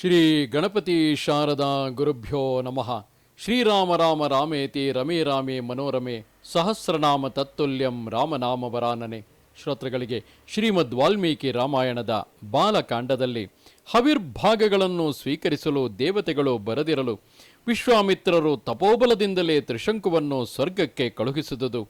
ಶ್ರೀ ಗಣಪತಿ ಶಾರದಾ ಗುರುಭ್ಯೋ ನಮಃ. ಶ್ರೀರಾಮ ರಾಮ ರಾಮೇತಿ ರಮೇ ರಾಮೇ ಮನೋರಮೆ ಸಹಸ್ರನಾಮ ತತ್ತುಲ್ಯಂ ರಾಮನಾಮ ವರಾನನೆ ಶ್ರೋತೃಗಳಿಗೆ ಶ್ರೀಮದ್ ವಾಲ್ಮೀಕಿ ರಾಮಾಯಣದ ಬಾಲಕಾಂಡದಲ್ಲಿ ಹವಿರ್ಭಾಗಗಳನ್ನು ಸ್ವೀಕರಿಸಲು ದೇವತೆಗಳು ಬರದಿರಲು ವಿಶ್ವಾಮಿತ್ರರು ತಪೋಬಲದಿಂದಲೇ ತ್ರಿಶಂಕುವನ್ನು ಸ್ವರ್ಗಕ್ಕೆ ಕಳುಹಿಸಿದುದು.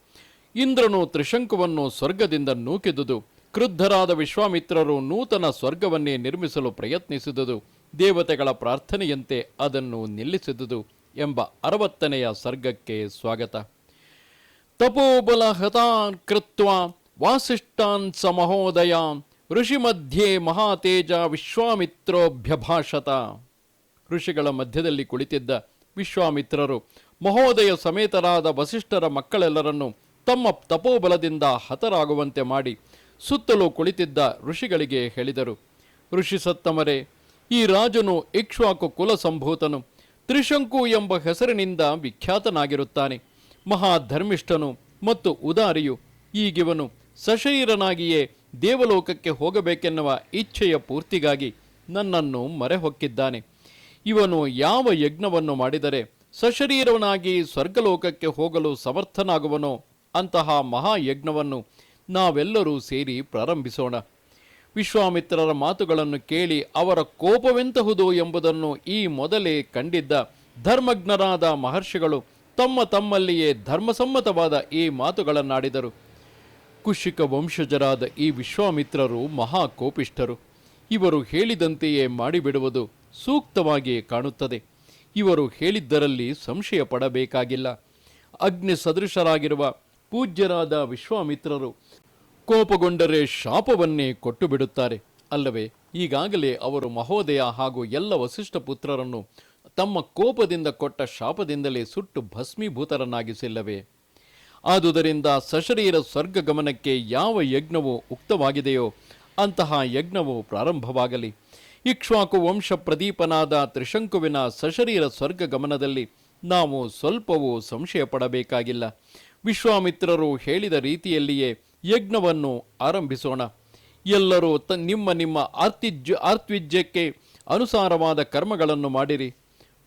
ಇಂದ್ರನು ತ್ರಿಶಂಕುವನ್ನು ಸ್ವರ್ಗದಿಂದ ನೂಕಿದುದು. ಕ್ರುದ್ಧರಾದ ವಿಶ್ವಾಮಿತ್ರರು ನೂತನ ಸ್ವರ್ಗವನ್ನೇ ನಿರ್ಮಿಸಲು ಪ್ರಯತ್ನಿಸಿದುದು. ದೇವತೆಗಳ ಪ್ರಾರ್ಥನೆಯಂತೆ ಅದನ್ನು ನಿಲ್ಲಿಸಿದುದು ಎಂಬ ಅರವತ್ತನೆಯ ಸರ್ಗಕ್ಕೆ ಸ್ವಾಗತ. ತಪೋಬಲ ಹತಾನ್ ಕೃತ್ವ ವಾಸಿಷ್ಠಾನ್ ಸ ಮಹೋದಯ ಋಷಿ ಮಧ್ಯೆ ಮಹಾತೇಜ ವಿಶ್ವಾಮಿತ್ರೋಭ್ಯಭಾಷತ ಋಷಿಗಳ ಮಧ್ಯದಲ್ಲಿ ಕುಳಿತಿದ್ದ ವಿಶ್ವಾಮಿತ್ರರು ಮಹೋದಯ ಸಮೇತರಾದ ವಸಿಷ್ಠರ ಮಕ್ಕಳೆಲ್ಲರನ್ನು ತಮ್ಮ ತಪೋಬಲದಿಂದ ಹತರಾಗುವಂತೆ ಮಾಡಿ ಸುತ್ತಲೂ ಕುಳಿತಿದ್ದ ಋಷಿಗಳಿಗೆ ಹೇಳಿದರು. ಋಷಿ ಸತ್ತಮರೆ ಈ ರಾಜನು ಇಕ್ಷ್ವಾಕು ಕುಲ ಸಂಭೂತನು ತ್ರಿಶಂಕು ಎಂಬ ಹೆಸರಿನಿಂದ ವಿಖ್ಯಾತನಾಗಿರುತ್ತಾನೆ. ಮಹಾಧರ್ಮಿಷ್ಠನು ಮತ್ತು ಉದಾರಿಯು ಈಗಿವನು ಸಶರೀರನಾಗಿಯೇ ದೇವಲೋಕಕ್ಕೆ ಹೋಗಬೇಕೆನ್ನುವ ಇಚ್ಛೆಯ ಪೂರ್ತಿಗಾಗಿ ನನ್ನನ್ನು ಮರೆಹೊಕ್ಕಿದ್ದಾನೆ. ಇವನು ಯಾವ ಯಜ್ಞವನ್ನು ಮಾಡಿದರೆ ಸಶರೀರವನಾಗಿ ಸ್ವರ್ಗಲೋಕಕ್ಕೆ ಹೋಗಲು ಸಮರ್ಥನಾಗುವನೋ ಅಂತಹ ಮಹಾಯಜ್ಞವನ್ನು ನಾವೆಲ್ಲರೂ ಸೇರಿ ಪ್ರಾರಂಭಿಸೋಣ. ವಿಶ್ವಾಮಿತ್ರರ ಮಾತುಗಳನ್ನು ಕೇಳಿ ಅವರ ಕೋಪವೆಂತಹುದು ಎಂಬುದನ್ನು ಈ ಮೊದಲೇ ಕಂಡಿದ್ದ ಧರ್ಮಜ್ಞರಾದ ಮಹರ್ಷಿಗಳು ತಮ್ಮ ತಮ್ಮಲ್ಲಿಯೇ ಧರ್ಮಸಮ್ಮತವಾದ ಈ ಮಾತುಗಳನ್ನಾಡಿದರು. ಕುಶಿಕ ವಂಶಜರಾದ ಈ ವಿಶ್ವಾಮಿತ್ರರು ಮಹಾಕೋಪಿಷ್ಠರು. ಇವರು ಹೇಳಿದಂತೆಯೇ ಮಾಡಿಬಿಡುವುದು ಸೂಕ್ತವಾಗಿಯೇ ಕಾಣುತ್ತದೆ. ಇವರು ಹೇಳಿದ್ದರಲ್ಲಿ ಸಂಶಯ ಪಡಬೇಕಾಗಿಲ್ಲ ಅಗ್ನಿ ಸದೃಶರಾಗಿರುವ ಪೂಜ್ಯರಾದ ವಿಶ್ವಾಮಿತ್ರರು ಕೋಪಗೊಂಡರೆ ಶಾಪವನ್ನೇ ಕೊಟ್ಟು ಬಿಡುತ್ತಾರೆ ಅಲ್ಲವೇ, ಈಗಾಗಲೇ ಅವರು ಮಹೋದಯ ಹಾಗೂ ಎಲ್ಲ ವಸಿಷ್ಠ ಪುತ್ರರನ್ನು ತಮ್ಮ ಕೋಪದಿಂದ ಕೊಟ್ಟ ಶಾಪದಿಂದಲೇ ಸುಟ್ಟು ಭಸ್ಮೀಭೂತರನ್ನಾಗಿಸಿಲ್ಲವೇ ಆದುದರಿಂದ ಸಶರೀರ ಸ್ವರ್ಗ ಗಮನಕ್ಕೆ ಯಾವ ಯಜ್ಞವು ಉಕ್ತವಾಗಿದೆಯೋ ಅಂತಹ ಯಜ್ಞವು ಪ್ರಾರಂಭವಾಗಲಿ. ಇಕ್ಷ್ವಾಕು ವಂಶ ಪ್ರದೀಪನಾದ ತ್ರಿಶಂಕುವಿನ ಸಶರೀರ ಸ್ವರ್ಗ ಗಮನದಲ್ಲಿ ನಾವು ಸ್ವಲ್ಪವೂ ಸಂಶಯ ಪಡಬೇಕಾಗಿಲ್ಲ ವಿಶ್ವಾಮಿತ್ರರು ಹೇಳಿದ ರೀತಿಯಲ್ಲಿಯೇ ಯಜ್ಞವನ್ನು ಆರಂಭಿಸೋಣ. ಎಲ್ಲರೂ ತ, ನಿಮ್ಮ ನಿಮ್ಮ ಆರ್ತಿಜ್ಯ, ಆರ್ತ್ವಿಜ್ಯಕ್ಕೆ ಅನುಸಾರವಾದ ಕರ್ಮಗಳನ್ನು ಮಾಡಿರಿ.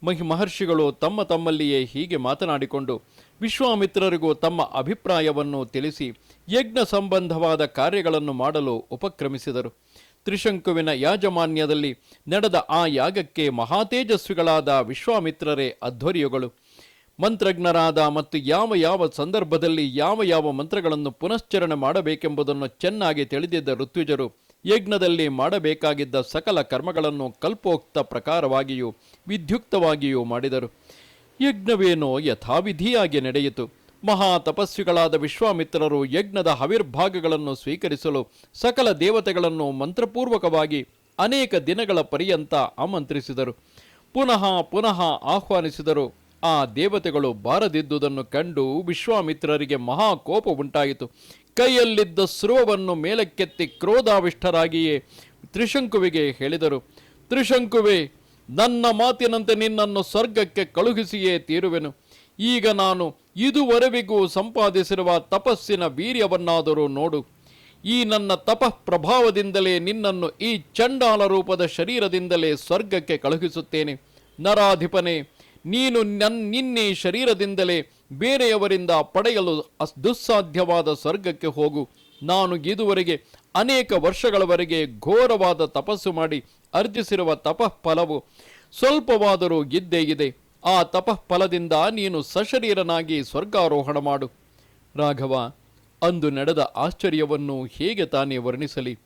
ಮಹಿ, ಮಹರ್ಷಿಗಳು ತಮ್ಮ ತಮ್ಮಲ್ಲಿಯೇ ಹೀಗೆ ಮಾತನಾಡಿಕೊಂಡು ವಿಶ್ವಾಮಿತ್ರರಿಗೂ ತಮ್ಮ ಅಭಿಪ್ರಾಯವನ್ನು ತಿಳಿಸಿ ಯಜ್ಞ ಸಂಬಂಧವಾದ ಕಾರ್ಯಗಳನ್ನು ಮಾಡಲು ಉಪಕ್ರಮಿಸಿದರು. ತ್ರಿಶಂಕುವಿನ ಯಾಜಮಾನ್ಯದಲ್ಲಿ ನಡೆದ ಆ ಯಾಗಕ್ಕೆ ಮಹಾತೇಜಸ್ವಿಗಳಾದ ವಿಶ್ವಾಮಿತ್ರರೇ ಅಧ್ವರ್ಯುಗಳು. ಮಂತ್ರಜ್ಞರಾದ ಮತ್ತು ಯಾವ ಯಾವ ಸಂದರ್ಭದಲ್ಲಿ ಯಾವ ಯಾವ ಮಂತ್ರಗಳನ್ನು ಪುನಶ್ಚರಣೆ ಮಾಡಬೇಕೆಂಬುದನ್ನು ಚೆನ್ನಾಗಿ ತಿಳಿದಿದ್ದ ಋತ್ವಿಜರು ಯಜ್ಞದಲ್ಲಿ ಮಾಡಬೇಕಾಗಿದ್ದ ಸಕಲ ಕರ್ಮಗಳನ್ನು ಕಲ್ಪೋಕ್ತ ಪ್ರಕಾರವಾಗಿಯೂ ವಿಧ್ಯುಕ್ತವಾಗಿಯೂ ಮಾಡಿದರು. ಯಜ್ಞವೇನೋ ಯಥಾವಿಧಿಯಾಗಿ ನಡೆಯಿತು. ಮಹಾ ತಪಸ್ವಿಗಳಾದ ವಿಶ್ವಾಮಿತ್ರರು ಯಜ್ಞದ ಹವಿರ್ಭಾಗಗಳನ್ನು ಸ್ವೀಕರಿಸಲು ಸಕಲ ದೇವತೆಗಳನ್ನು ಮಂತ್ರಪೂರ್ವಕವಾಗಿ ಅನೇಕ ದಿನಗಳ ಪರ್ಯಂತ ಆಮಂತ್ರಿಸಿದರು. ಪುನಃ ಪುನಃ ಆಹ್ವಾನಿಸಿದರು. ಆ ದೇವತೆಗಳು ಬಾರದಿದ್ದುದನ್ನು ಕಂಡು ವಿಶ್ವಾಮಿತ್ರರಿಗೆ ಮಹಾ ಕೋಪ ಉಂಟಾಯಿತು. ಕೈಯಲ್ಲಿದ್ದ ಸ್ರುವವನ್ನು ಮೇಲಕ್ಕೆತ್ತಿ ಕ್ರೋಧಾವಿಷ್ಠರಾಗಿಯೇ ತ್ರಿಶಂಕುವಿಗೆ ಹೇಳಿದರು, ತ್ರಿಶಂಕುವೆ, ನನ್ನ ಮಾತಿನಂತೆ ನಿನ್ನನ್ನು ಸ್ವರ್ಗಕ್ಕೆ ಕಳುಹಿಸಿಯೇ ತೀರುವೆನು. ಈಗ ನಾನು ಇದುವರೆವಿಗೂ ಸಂಪಾದಿಸಿರುವ ತಪಸ್ಸಿನ ವೀರ್ಯವನ್ನಾದರೂ ನೋಡು. ಈ ನನ್ನ ತಪಃ ಪ್ರಭಾವದಿಂದಲೇ ನಿನ್ನನ್ನು ಈ ಚಂಡಾಲ ರೂಪದ ಶರೀರದಿಂದಲೇ ಸ್ವರ್ಗಕ್ಕೆ ಕಳುಹಿಸುತ್ತೇನೆ. ನರಾಧಿಪನೇ ನೀನು ನನ್ ನಿನ್ನೆ ಶರೀರದಿಂದಲೇ ಬೇರೆಯವರಿಂದ ಪಡೆಯಲು ದುಸ್ಸಾಧ್ಯವಾದ ಸ್ವರ್ಗಕ್ಕೆ ಹೋಗು. ನಾನು ಇದುವರೆಗೆ ಅನೇಕ ವರ್ಷಗಳವರೆಗೆ ಘೋರವಾದ ತಪಸ್ಸು ಮಾಡಿ ಅರ್ಜಿಸಿರುವ ತಪಃಫಲವು ಸ್ವಲ್ಪವಾದರೂ ಗಿದ್ದೇ ಇದೆ. ಆ ತಪಃಫಲದಿಂದ ನೀನು ಸಶರೀರನಾಗಿ ಸ್ವರ್ಗಾರೋಹಣ ಮಾಡು. ರಾಘವ, ಅಂದು ನಡೆದ ಆಶ್ಚರ್ಯವನ್ನು ಹೇಗೆ ತಾನೇ ವರ್ಣಿಸಲಿ?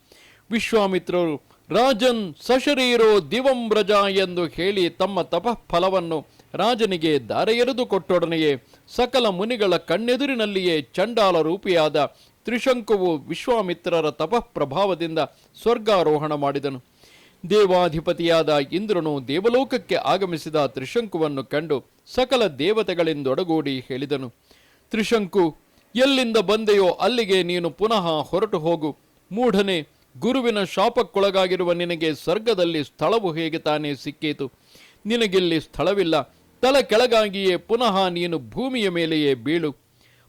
ವಿಶ್ವಾಮಿತ್ರರು, ರಾಜನ್ ಸಶರೀರೋ ದಿವಂ ರಜ ಎಂದು ಹೇಳಿ ತಮ್ಮ ತಪಃ ಫಲವನ್ನು ರಾಜನಿಗೆ ದಾರೆಯೆರೆದು ಕೊಟ್ಟೊಡನೆಯೇ ಸಕಲ ಮುನಿಗಳ ಕಣ್ಣೆದುರಿನಲ್ಲಿಯೇ ಚಂಡಾಲ ರೂಪಿಯಾದ ತ್ರಿಶಂಕುವು ವಿಶ್ವಾಮಿತ್ರರ ತಪಃಪ್ರಭಾವದಿಂದ ಸ್ವರ್ಗಾರೋಹಣ ಮಾಡಿದನು. ದೇವಾಧಿಪತಿಯಾದ ಇಂದ್ರನು ದೇವಲೋಕಕ್ಕೆ ಆಗಮಿಸಿದ ತ್ರಿಶಂಕುವನ್ನು ಕಂಡು ಸಕಲ ದೇವತೆಗಳಿಂದೊಡಗೂಡಿ ಹೇಳಿದನು. ತ್ರಿಶಂಕು, ಎಲ್ಲಿಂದ ಬಂದೆಯೋ ಅಲ್ಲಿಗೆ ನೀನು ಪುನಃ ಹೊರಟು ಹೋಗು. ಮೂಢನೆ, ಗುರುವಿನ ಶಾಪಕ್ಕೊಳಗಾಗಿರುವ ನಿನಗೆ ಸ್ವರ್ಗದಲ್ಲಿ ಸ್ಥಳವು ಹೇಗೆ ತಾನೇ ಸಿಕ್ಕೀತು? ನಿನಗಿಲ್ಲಿ ಸ್ಥಳವಿಲ್ಲ. ತಲೆ ಕೆಳಗಾಗಿಯೇ ಪುನಃ ನೀನು ಭೂಮಿಯ ಮೇಲೆಯೇ ಬೀಳು.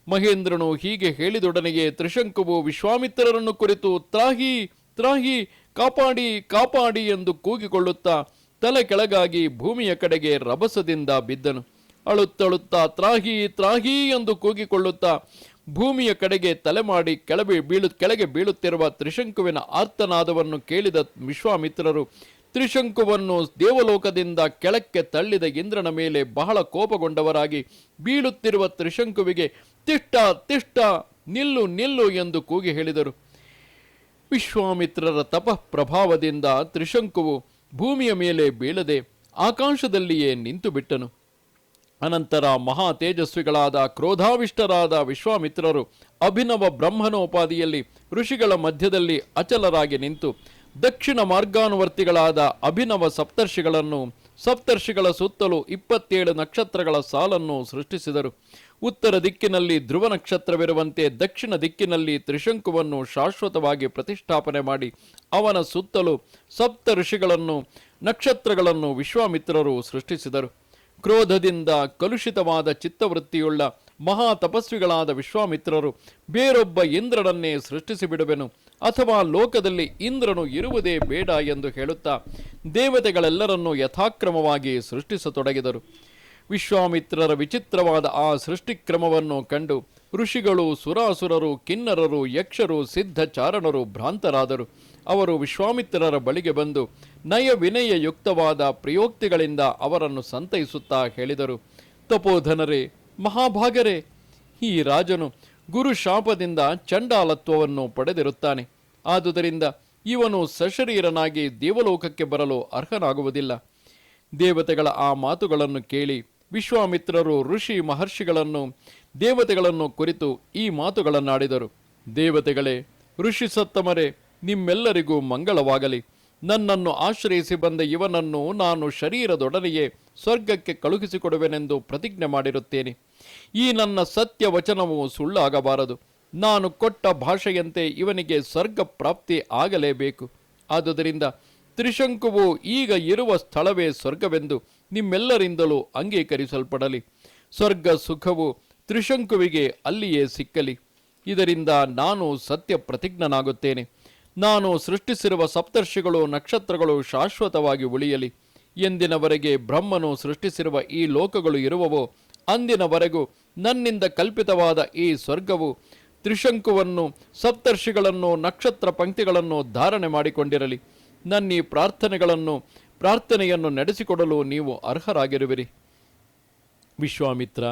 ಮಹೇಂದ್ರನು ಹೀಗೆ ಹೇಳಿದೊಡನೆಯೇ ತ್ರಿಶಂಕುವು ವಿಶ್ವಾಮಿತ್ರರನ್ನು ಕುರಿತು ತ್ರಾಹಿ ತ್ರಾಹಿ, ಕಾಪಾಡಿ ಕಾಪಾಡಿ ಎಂದು ಕೂಗಿಕೊಳ್ಳುತ್ತಾ ತಲೆ ಕೆಳಗಾಗಿ ಭೂಮಿಯ ಕಡೆಗೆ ರಭಸದಿಂದ ಬಿದ್ದನು. ಅಳುತ್ತಳುತ್ತಾ ತ್ರಾಹಿ ತ್ರಾಹಿ ಎಂದು ಕೂಗಿಕೊಳ್ಳುತ್ತಾ ಭೂಮಿಯ ಕಡೆಗೆ ತಲೆ ಮಾಡಿ ಕೆಳಬಿ, ಬೀಳು, ಕೆಳಗೆ ಬೀಳುತ್ತಿರುವ ತ್ರಿಶಂಕುವಿನ ಆರ್ತನಾದವನ್ನು ಕೇಳಿದ ವಿಶ್ವಾಮಿತ್ರರು ತ್ರಿಶಂಕುವನ್ನು ದೇವಲೋಕದಿಂದ ಕೆಳಕ್ಕೆ ತಳ್ಳಿದ ಇಂದ್ರನ ಮೇಲೆ ಬಹಳ ಕೋಪಗೊಂಡವರಾಗಿ ಬೀಳುತ್ತಿರುವ ತ್ರಿಶಂಕುವಿಗೆ, ತಿಷ್ಟ ತಿಷ್ಟ, ನಿಲ್ಲು ನಿಲ್ಲು ಎಂದು ಕೂಗಿ ಹೇಳಿದರು. ವಿಶ್ವಾಮಿತ್ರರ ತಪ ಪ್ರಭಾವದಿಂದ ತ್ರಿಶಂಕುವು ಭೂಮಿಯ ಮೇಲೆ ಬೀಳದೆ ಆಕಾಶದಲ್ಲಿಯೇ ನಿಂತು ಬಿಟ್ಟನು ಅನಂತರ ಮಹಾ ತೇಜಸ್ವಿಗಳಾದ ಕ್ರೋಧಾವಿಷ್ಟರಾದ ವಿಶ್ವಾಮಿತ್ರರು ಅಭಿನವ ಬ್ರಹ್ಮನೋಪಾದಿಯಲ್ಲಿ ಋಷಿಗಳ ಮಧ್ಯದಲ್ಲಿ ಅಚಲರಾಗಿ ನಿಂತು ದಕ್ಷಿಣ ಮಾರ್ಗಾನುವರ್ತಿಗಳಾದ ಅಭಿನವ ಸಪ್ತರ್ಷಿಗಳನ್ನು ಸಪ್ತರ್ಷಿಗಳ ಸುತ್ತಲೂ ಇಪ್ಪತ್ತೇಳು ನಕ್ಷತ್ರಗಳ ಸಾಲನ್ನು ಸೃಷ್ಟಿಸಿದರು. ಉತ್ತರ ದಿಕ್ಕಿನಲ್ಲಿ ಧ್ರುವ ನಕ್ಷತ್ರವಿರುವಂತೆ ದಕ್ಷಿಣ ದಿಕ್ಕಿನಲ್ಲಿ ತ್ರಿಶಂಕುವನ್ನು ಶಾಶ್ವತವಾಗಿ ಪ್ರತಿಷ್ಠಾಪನೆ ಮಾಡಿ ಅವನ ಸುತ್ತಲೂ ಸಪ್ತ ಋಷಿಗಳನ್ನು ನಕ್ಷತ್ರಗಳನ್ನು ವಿಶ್ವಾಮಿತ್ರರು ಸೃಷ್ಟಿಸಿದರು. ಕ್ರೋಧದಿಂದ ಕಲುಷಿತವಾದ ಚಿತ್ತವೃತ್ತಿಯುಳ್ಳ ಮಹಾ ತಪಸ್ವಿಗಳಾದ ವಿಶ್ವಾಮಿತ್ರರು ಬೇರೊಬ್ಬ ಇಂದ್ರನನ್ನೇ ಸೃಷ್ಟಿಸಿ ಬಿಡುವೆನು ಅಥವಾ ಲೋಕದಲ್ಲಿ ಇಂದ್ರನು ಇರುವುದೇ ಬೇಡ ಎಂದು ಹೇಳುತ್ತಾ ದೇವತೆಗಳೆಲ್ಲರನ್ನೂ ಯಥಾಕ್ರಮವಾಗಿ ಸೃಷ್ಟಿಸತೊಡಗಿದರು. ವಿಶ್ವಾಮಿತ್ರರ ವಿಚಿತ್ರವಾದ ಆ ಸೃಷ್ಟಿಕ್ರಮವನ್ನು ಕಂಡು ಋಷಿಗಳು ಸುರಾಸುರರು, ಕಿನ್ನರರು, ಯಕ್ಷರು, ಸಿದ್ಧಚಾರಣರು ಭ್ರಾಂತರಾದರು. ಅವರು ವಿಶ್ವಾಮಿತ್ರರ ಬಳಿಗೆ ಬಂದು ನಯ ವಿನಯ ಯುಕ್ತವಾದ ಪ್ರಯೋಕ್ತಿಗಳಿಂದ ಅವರನ್ನು ಸಂತೈಸುತ್ತಾ ಹೇಳಿದರು. ತಪೋಧನರೇ, ಮಹಾಭಾಗರೇ, ಈ ರಾಜನು ಗುರು ಶಾಪದಿಂದ ಚಂಡಾಲತ್ವವನ್ನು ಪಡೆದಿರುತ್ತಾನೆ. ಆದುದರಿಂದ ಇವನು ಸಶರೀರನಾಗಿ ದೇವಲೋಕಕ್ಕೆ ಬರಲು ಅರ್ಹನಾಗುವುದಿಲ್ಲ. ದೇವತೆಗಳ ಆ ಮಾತುಗಳನ್ನು ಕೇಳಿ ವಿಶ್ವಾಮಿತ್ರರು, ಋಷಿ ಮಹರ್ಷಿಗಳನ್ನು, ದೇವತೆಗಳನ್ನು ಕುರಿತು ಈ ಮಾತುಗಳನ್ನಾಡಿದರು. ದೇವತೆಗಳೇ, ಋಷಿ ಸತ್ತಮರೇ, ನಿಮ್ಮೆಲ್ಲರಿಗೂ ಮಂಗಳವಾಗಲಿ. ನನ್ನನ್ನು ಆಶ್ರಯಿಸಿ ಬಂದ ಇವನನ್ನು ನಾನು ಶರೀರದೊಡನೆಯೇ ಸ್ವರ್ಗಕ್ಕೆ ಕಳುಹಿಸಿಕೊಡುವೆನೆಂದು ಪ್ರತಿಜ್ಞೆ ಮಾಡಿರುತ್ತೇನೆ. ಈ ನನ್ನ ಸತ್ಯ ವಚನವು ಸುಳ್ಳಾಗಬಾರದು. ನಾನು ಕೊಟ್ಟ ಭಾಷೆಯಂತೆ ಇವನಿಗೆ ಸ್ವರ್ಗ ಪ್ರಾಪ್ತಿ ಆಗಲೇಬೇಕು. ಆದುದರಿಂದ ತ್ರಿಶಂಕುವು ಈಗ ಇರುವ ಸ್ಥಳವೇ ಸ್ವರ್ಗವೆಂದು ನಿಮ್ಮೆಲ್ಲರಿಂದಲೂ ಅಂಗೀಕರಿಸಲ್ಪಡಲಿ. ಸ್ವರ್ಗ ಸುಖವು ತ್ರಿಶಂಕುವಿಗೆ ಅಲ್ಲಿಯೇ ಸಿಕ್ಕಲಿ. ಇದರಿಂದ ನಾನು ಸತ್ಯ ಪ್ರತಿಜ್ಞನಾಗುತ್ತೇನೆ. ನಾನು ಸೃಷ್ಟಿಸಿರುವ ಸಪ್ತರ್ಷಿಗಳು, ನಕ್ಷತ್ರಗಳು ಶಾಶ್ವತವಾಗಿ ಉಳಿಯಲಿ. ಎಂದಿನವರೆಗೆ ಬ್ರಹ್ಮನು ಸೃಷ್ಟಿಸಿರುವ ಈ ಲೋಕಗಳು ಇರುವವೋ, ಅಂದಿನವರೆಗೂ ನನ್ನಿಂದ ಕಲ್ಪಿತವಾದ ಈ ಸ್ವರ್ಗವು ತ್ರಿಶಂಕುವನ್ನು, ಸಪ್ತರ್ಷಿಗಳನ್ನು, ನಕ್ಷತ್ರ ಪಂಕ್ತಿಗಳನ್ನು ಧಾರಣೆ ಮಾಡಿಕೊಂಡಿರಲಿ. ನನ್ನ ಪ್ರಾರ್ಥನೆಗಳನ್ನು, ಪ್ರಾರ್ಥನೆಯನ್ನು ನಡೆಸಿಕೊಡಲು ನೀವು ಅರ್ಹರಾಗಿರುವಿರಿ. ವಿಶ್ವಾಮಿತ್ರ,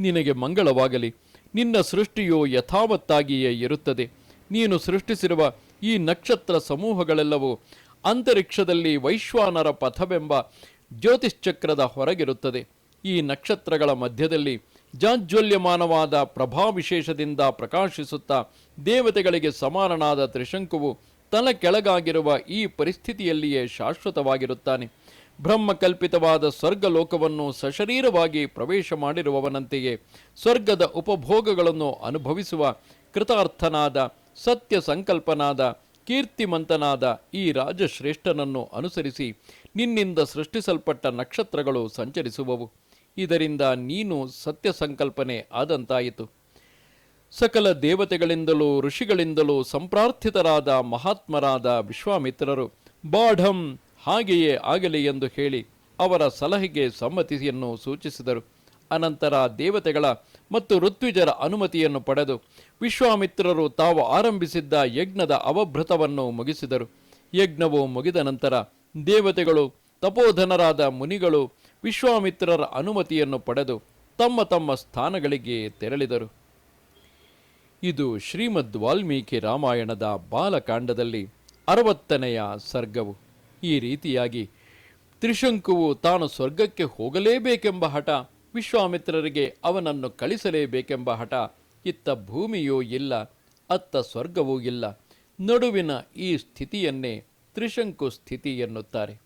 ನಿನಗೆ ಮಂಗಳವಾಗಲಿ. ನಿನ್ನ ಸೃಷ್ಟಿಯು ಯಥಾವತ್ತಾಗಿಯೇ ಇರುತ್ತದೆ. ನೀನು ಸೃಷ್ಟಿಸಿರುವ ಈ ನಕ್ಷತ್ರ ಸಮೂಹಗಳೆಲ್ಲವೂ ಅಂತರಿಕ್ಷದಲ್ಲಿ ವೈಶ್ವಾನರ ಪಥವೆಂಬ ಜ್ಯೋತಿಶ್ಚಕ್ರದ ಹೊರಗಿರುತ್ತದೆ. ಈ ನಕ್ಷತ್ರಗಳ ಮಧ್ಯದಲ್ಲಿ ಜಾಜ್ವಲ್ಯಮಾನವಾದ ಪ್ರಭಾವಿಶೇಷದಿಂದ ಪ್ರಕಾಶಿಸುತ್ತಾ ದೇವತೆಗಳಿಗೆ ಸಮಾನನಾದ ತ್ರಿಶಂಕುವು ತಲೆ ಕೆಳಗಾಗಿರುವ ಈ ಪರಿಸ್ಥಿತಿಯಲ್ಲಿಯೇ ಶಾಶ್ವತವಾಗಿರುತ್ತಾನೆ. ಬ್ರಹ್ಮಕಲ್ಪಿತವಾದ ಸ್ವರ್ಗಲೋಕವನ್ನು ಸಶರೀರವಾಗಿ ಪ್ರವೇಶ ಮಾಡಿರುವವನಂತೆಯೇ ಸ್ವರ್ಗದ ಉಪಭೋಗಗಳನ್ನು ಅನುಭವಿಸುವ ಕೃತಾರ್ಥನಾದ ಸತ್ಯ ಸಂಕಲ್ಪನಾದ ಕೀರ್ತಿಮಂತನಾದ ಈ ರಾಜಶ್ರೇಷ್ಠನನ್ನು ಅನುಸರಿಸಿ ನಿನ್ನಿಂದ ಸೃಷ್ಟಿಸಲ್ಪಟ್ಟ ನಕ್ಷತ್ರಗಳು ಸಂಚರಿಸುವವು. ಇದರಿಂದ ನೀನು ಸತ್ಯ ಸಂಕಲ್ಪನೆ ಆದಂತಾಯಿತು. ಸಕಲ ದೇವತೆಗಳಿಂದಲೂ ಋಷಿಗಳಿಂದಲೂ ಸಂಪ್ರಾರ್ಥಿತರಾದ ಮಹಾತ್ಮರಾದ ವಿಶ್ವಾಮಿತ್ರರು, ಬಾಢಂ, ಹಾಗೆಯೇ ಆಗಲಿ ಎಂದು ಹೇಳಿ ಅವರ ಸಲಹೆಗೆ ಸಮ್ಮತಿಯನ್ನು ಸೂಚಿಸಿದರು. ಅನಂತರ ದೇವತೆಗಳ ಮತ್ತು ಋತ್ವಿಜರ ಅನುಮತಿಯನ್ನು ಪಡೆದು ವಿಶ್ವಾಮಿತ್ರರು ತಾವು ಆರಂಭಿಸಿದ್ದ ಯಜ್ಞದ ಅವಭೃತವನ್ನು ಮುಗಿಸಿದರು. ಯಜ್ಞವು ಮುಗಿದ ನಂತರ ದೇವತೆಗಳು, ತಪೋಧನರಾದ ಮುನಿಗಳು ವಿಶ್ವಾಮಿತ್ರರ ಅನುಮತಿಯನ್ನು ಪಡೆದು ತಮ್ಮ ತಮ್ಮ ಸ್ಥಾನಗಳಿಗೆ ತೆರಳಿದರು. ಇದು ಶ್ರೀಮದ್ ವಾಲ್ಮೀಕಿ ರಾಮಾಯಣದ ಬಾಲಕಾಂಡದಲ್ಲಿ ಅರವತ್ತನೆಯ ಸರ್ಗವು. ಈ ರೀತಿಯಾಗಿ ತ್ರಿಶಂಕುವು ತಾನು ಸ್ವರ್ಗಕ್ಕೆ ಹೋಗಲೇಬೇಕೆಂಬ ಹಠ, ವಿಶ್ವಾಮಿತ್ರರಿಗೆ ಅವನನ್ನು ಕಳಿಸಲೇಬೇಕೆಂಬ ಹಠ ಇತ್ತ ಭೂಮಿಯೂ ಇಲ್ಲ, ಅತ್ತ ಸ್ವರ್ಗವೂ ಇಲ್ಲ. ನಡುವಿನ ಈ ಸ್ಥಿತಿಯನ್ನೇ ತ್ರಿಶಂಕು ಸ್ಥಿತಿ ಎನ್ನುತ್ತಾರೆ.